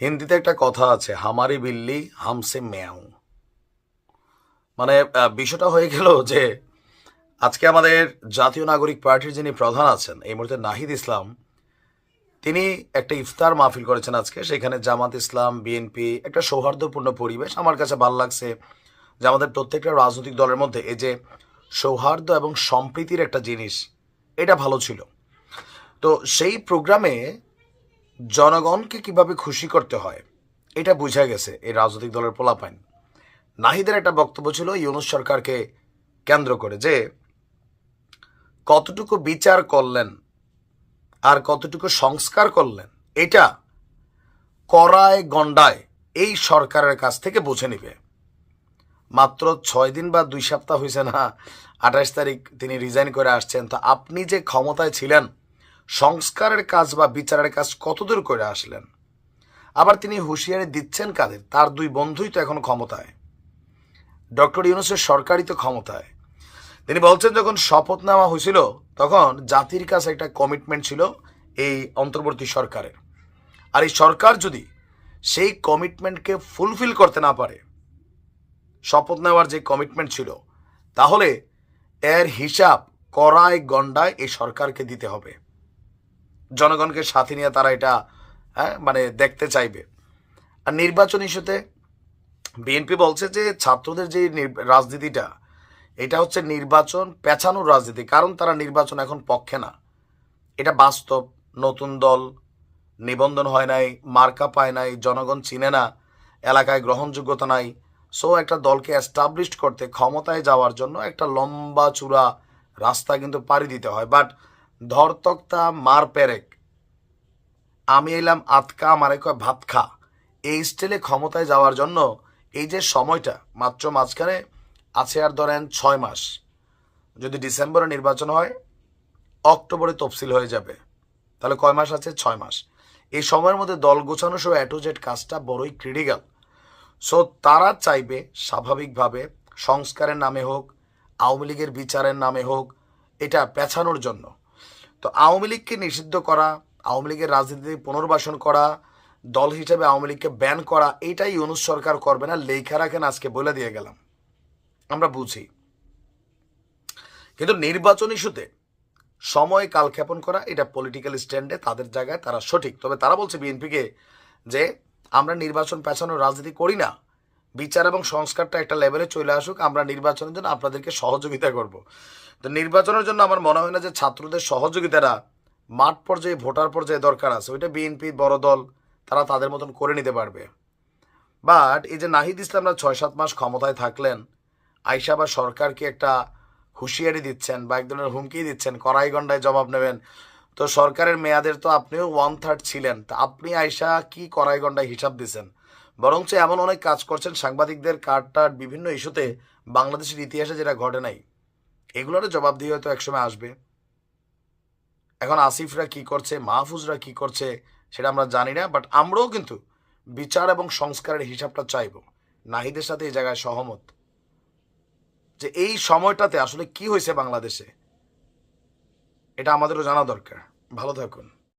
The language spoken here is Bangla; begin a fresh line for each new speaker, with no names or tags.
হিন্দিতে একটা কথা আছে, হামারি বিল্লি হামসে ম্যাও। মানে বিষয়টা হয়ে গেল যে, আজকে আমাদের জাতীয় নাগরিক পার্টির যিনি প্রধান আছেন, এই মুহূর্তে নাহিদ ইসলাম, তিনি একটা ইফতার মাহফিল করেছেন আজকে, সেখানে জামাত ইসলাম, বিএনপি, একটা সৌহার্দ্যপূর্ণ পরিবেশ। আমার কাছে ভালো লাগছে যে আমাদের প্রত্যেকটা রাজনৈতিক দলের মধ্যে এই যে সৌহার্দ্য এবং সম্প্রীতির একটা জিনিস, এটা ভালো ছিল। তো সেই প্রোগ্রামে জনগণকে কীভাবে খুশি করতে হয়, এটা বুঝা গেছে এই রাজনৈতিক দলের পোলাপাইন। নাহিদের একটা বক্তব্য ছিল ইউনুস সরকারকে কেন্দ্র করে যে, কতটুকু বিচার করলেন আর কতটুকু সংস্কার করলেন, এটা করায় গন্ডায় এই সরকারের কাছ থেকে বুঝে নিবে। মাত্র ছয় দিন বা দুই সপ্তাহ হয়েছে না, আঠাশ তারিখ তিনি রিজাইন করে আসছেন। তো আপনি যে ক্ষমতায় ছিলেন সংস্কারের কাজ বা বিচারের কাজ কতদূর করে আসলেন? আবার তিনি হুঁশিয়ারি দিচ্ছেন কাদের? তার দুই বন্ধুই তো এখন ক্ষমতায়। ডক্টর ইউনুসের সরকারই তো ক্ষমতায়। তিনি বলছেন, যখন শপথ নেওয়া হয়েছিল, তখন জাতির কাছে একটা কমিটমেন্ট ছিল এই অন্তর্বর্তী সরকারের। আর এই সরকার যদি সেই কমিটমেন্টকে ফুলফিল করতে না পারে শপথ নেওয়ার যে কমিটমেন্ট ছিল, তাহলে এর হিসাব করায় গন্ডায় এই সরকারকে দিতে হবে। জনগণকে সাথে নিয়ে তারা এটা হ্যাঁ মানে দেখতে চাইবে। আর নির্বাচন ইস্যুতে বিএনপি বলছে যে ছাত্রদের যে রাজনীতিটা, এটা হচ্ছে নির্বাচন পেছানোর রাজনীতি, কারণ তারা নির্বাচন এখন পক্ষে না। এটা বাস্তব, নতুন দল, নিবন্ধন হয় নাই, মার্কা পায় নাই, জনগণ চিনে না, এলাকায় গ্রহণযোগ্যতা নাই। সো একটা দলকে এস্টাবলিশ করতে, ক্ষমতায় যাওয়ার জন্য একটা লম্বা চূড়া রাস্তা কিন্তু পাড়ি দিতে হয়। বাট ধরতক্তা মার পেরেক। আমি এলাম আতকা, আমারে কয় ভাত খা। এই স্টাইলে ক্ষমতায় যাওয়ার জন্য এই যে সময়টা, মাত্র মাঝখানে আছে আর ধরেন ছয় মাস। যদি ডিসেম্বরে নির্বাচন হয়, অক্টোবরে তফসিল হয়ে যাবে। তাহলে কয় মাস আছে? ছয় মাস। এই সময়ের মধ্যে দল গোছানো সহ অ্যাটো জেড কাজটা বড়ই ক্রিটিক্যাল সো তারা চাইবে স্বাভাবিকভাবে সংস্কারের নামে হোক, আওয়ামী লীগের বিচারের নামে হোক, এটা পেছানোর জন্য। তো আওয়ামী লীগকে নিষিদ্ধ করা, আওয়ামী লীগের রাজনীতি পুনর্বাসন করা, দল হিসেবে আওয়ামী লীগকে ব্যান করা এটাই ইউনুস সরকার করবে না, লেখা রাখেন, আজকে বলে দিয়ে গেলাম। আমরা বুঝি। কিন্তু নির্বাচন ইস্যুতে সময় কালক্ষেপণ করা, এটা পলিটিক্যাল স্ট্যান্ডে তাদের জায়গায় তারা সঠিক। তবে তারা বলছে, বিএনপিকে যে আমরা নির্বাচন পেছানোর রাজনীতি করি না বিচার এবং সংস্কারটা একটা লেভেলে চলে আসুক, আমরা নির্বাচনের জন্য আপনাদেরকে সহযোগিতা করব। তো নির্বাচনের জন্য আমার মনে হয় না যে ছাত্রদের সহযোগিতারা মাঠ পর্যায়ে, ভোটার পর্যায়ে দরকার আছে। ওইটা বিএনপি বড় দল, তারা তাদের মতন করে নিতে পারবে। বাট এই যে নাহিদ ইসলামরা ছয় সাত মাস ক্ষমতায় থাকলেন আইসা বা সরকারকে একটা হুঁশিয়ারি দিচ্ছেন বা এক ধরনের হুমকি দিচ্ছেন কড়াই কড়াইগন্ডায় জবাব নেবেন। তো সরকারের মেয়াদের তো আপনিও ওয়ান থার্ড ছিলেন। তা আপনি আইসা কি কড়াই কড়াইগন্ডায় হিসাব দিচ্ছেন? বরঞ্চ এমন অনেক কাজ করছেন সাংবাদিকদের কার্ডটার বিভিন্ন ইস্যুতে বাংলাদেশের ইতিহাসে যেটা ঘটে নাই। এগুলোর জবাব দিয়ে হয়তো একসময় আসবে। এখন আসিফরা কি করছে, মাহফুজরা কি করছে, সেটা আমরা জানি না বাট আমরাও কিন্তু বিচার এবং সংস্কারের হিসাবটা চাইব। নাহিদের সাথে এই জায়গায় সহমত। যে এই সময়টাতে আসলে কি হয়েছে বাংলাদেশে, এটা আমাদেরও জানা দরকার। ভালো থাকুন।